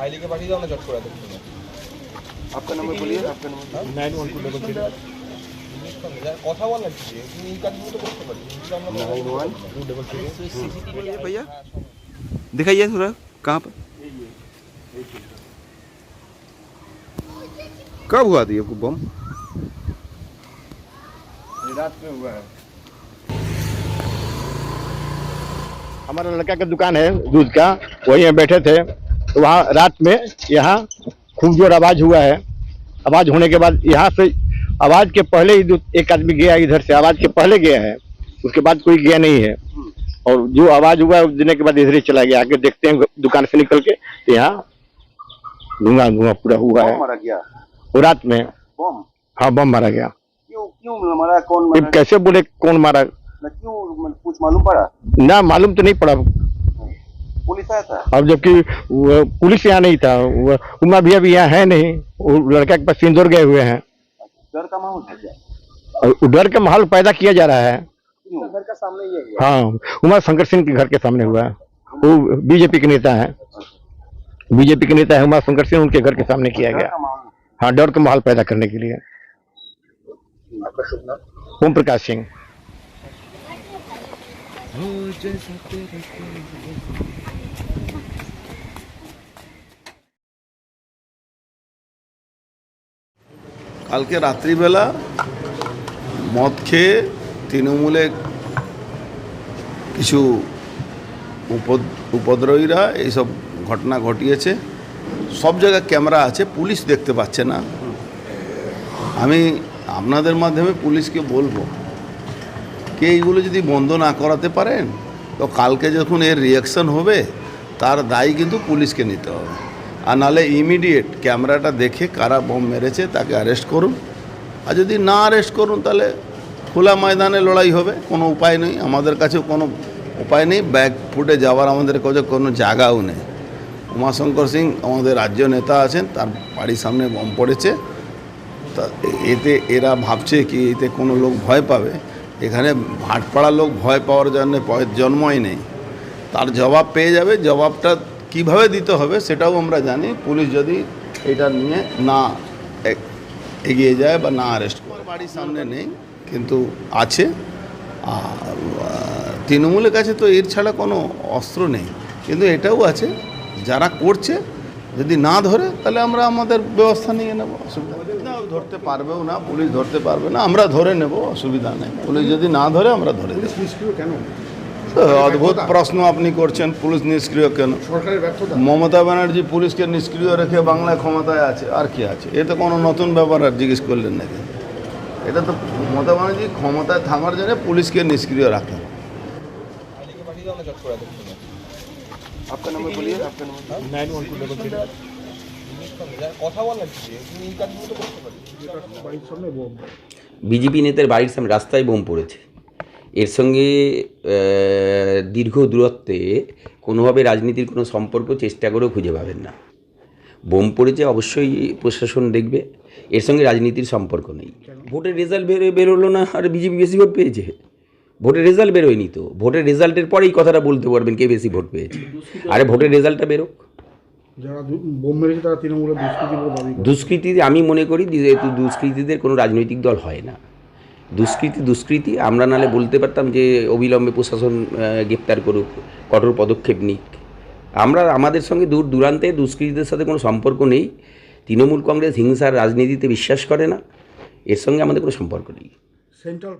হাইলিকে পাঠিয়ে দাও না চট করে এত आपका नंबर बोलिए आपका number nine one two double three কথা বল না কি তুমি এই কাজগুলো তো করতে পারি কিন্তু আমরা nine one two double three भैया दिखाइए थोड़ा कहाँ पर कब हुआ था ये बम रात में हुआ है हमारा लड़का का दुकान है दूध का वहीं हम बैठे थे तो वहाँ रात में यहाँ खूब ज़ोर आवाज़ हुआ है। आवाज़ होने के बाद यहाँ से आवाज़ के पहले ही एक आदमी गया इधर से। आवाज़ के पहले गया है। उसके बाद कोई गया नहीं है। और जो आवाज़ हुआ है, देने के बाद इधर ही चला गया। आगे देखते हैं दुकान से निकल के तो यहाँ धुआँ धुआँ पूरा हुआ है। मारा गया। वो रात में बम? हाँ बम मारा गया। क्यों क्यों मारा? कौन मारा? कैसे बोले कौन मारा? क्यों कुछ मालूम पड़ा? ना मालूम तो नहीं पड़ा। पुलिस आया था? अब जबकि पुलिस यहाँ नहीं था उमा भी अभी यहाँ है नहीं वो लड़का के पास इंदौर गए हुए हैं। डर का माहौल डर का माहौल पैदा किया जा रहा है। घर का सामने ये हुआ हाँ उमा शंकर सिंह के घर के सामने हुआ। है वो बीजेपी के नेता है। बीजेपी के नेता है उमा शंकर सिंह उनके घर के सामने किया गया। हाँ डर का माहौल पैदा करने के लिए। आपका शुभ नाम? ओम प्रकाश सिंह কালকে রাত্রিবেলা মদ খেয়ে তৃণমূলে কিছু উপদ- উপদ্রবীরা এইসব ঘটনা ঘটিয়েছে। সব জায়গায় ক্যামেরা আছে, পুলিশ দেখতে পাচ্ছে না। আমি আপনাদের মাধ্যমে পুলিশকে বলব, কে এইগুলো যদি বন্ধ না করাতে পারেন, তো কালকে যখন এর রিয়াকশন হবে, তার দায়ী কিন্তু পুলিশকে নিতে হবে। আর নাহলে ইমিডিয়েট ক্যামেরাটা দেখে কারা বোম মেরেছে তাকে অ্যারেস্ট করুন। আর যদি না অ্যারেস্ট করুন, তাহলে খোলা ময়দানে লড়াই হবে, কোনো উপায় নেই। আমাদের কাছে কোনো উপায় নেই। ব্যাগ ফুটে যাওয়ার আমাদের কাছে কোনো জায়গাও নেই। উমাশঙ্কর সিং আমাদের রাজ্য নেতা আছেন, তার বাড়ির সামনে বোম পড়েছে। তা এতে এরা ভাবছে কি, এতে কোনো লোক ভয় পাবে? এখানে ভাটপাড়া লোক ভয় পাওয়ার জন্য জন্মই নেই। তার জবাব পেয়ে যাবে। জবাবটা কীভাবে দিতে হবে সেটাও আমরা জানি। পুলিশ যদি এটা নিয়ে না এগিয়ে যায় বা না অ্যারেস্ট করে। বাড়ির সামনে নেই, কিন্তু আছে। আর তৃণমূলের কাছে তো এর ছাড়া কোনো অস্ত্র নেই। কিন্তু এটাও আছে। যারা করছে, যদি না ধরে, তাহলে আমরা আমাদের ব্যবস্থা নিয়ে নেব, অসুবিধা। না, ধরতে পারবেও না, পুলিশ ধরতে পারবে না, আমরা ধরে নেব, অসুবিধা নেই। পুলিশ যদি না ধরে, আমরা ধরে দেব কেন? হ্যাঁ, অদ্ভুত প্রশ্ন আপনি করছেন পুলিশ নিষ্ক্রিয় কেন? মমতা ব্যানার্জি পুলিশকে নিষ্ক্রিয় রেখে বাংলায় ক্ষমতায় আছে আর কি আছে? এটা কোনো নতুন ব্যাপার আর জিজ্ঞেস করলেন নাকি? এটা তো মমতা ব্যানার্জি ক্ষমতায় থামার জন্য পুলিশকে নিষ্ক্রিয় রাখেন বিজেপি নেতার বাড়ির সামনে রাস্তায় বোম পড়েছে। এর সঙ্গে দীর্ঘ দূরত্বে কোনোভাবে রাজনীতির কোনো সম্পর্ক চেষ্টা করেও খুঁজে পাবেন না। বোম পড়েছে অবশ্যই প্রশাসন দেখবে। এর সঙ্গে রাজনীতির সম্পর্ক নেই। ভোটের রেজাল্ট বেরো বেরোলো না আর বিজেপি বেশি ভোট পেয়েছে? ভোটের রেজাল্ট বেরোয়নি তো। ভোটের রেজাল্টের পরেই কথাটা বলতে পারবেন কে বেশি ভোট পেয়েছে। আরে ভোটের রেজাল্টটা বেরোক। দুষ্কৃতি আমি মনে করি দুষ্কৃতীদের কোনো রাজনৈতিক দল হয় না। দুষ্কৃতি দুষ্কৃতি। আমরা নালে বলতে পারতাম যে, অবিলম্বে প্রশাসন গ্রেপ্তার করুক, কঠোর পদক্ষেপ নিক। আমরা আমাদের সঙ্গে দূর দূরান্তে দুষ্কৃতীদের সাথে কোনো সম্পর্ক নেই। তৃণমূল কংগ্রেস হিংসার রাজনীতিতে বিশ্বাস করে না। এর সঙ্গে আমাদের কোনো সম্পর্ক নেই। সেন্ট্রাল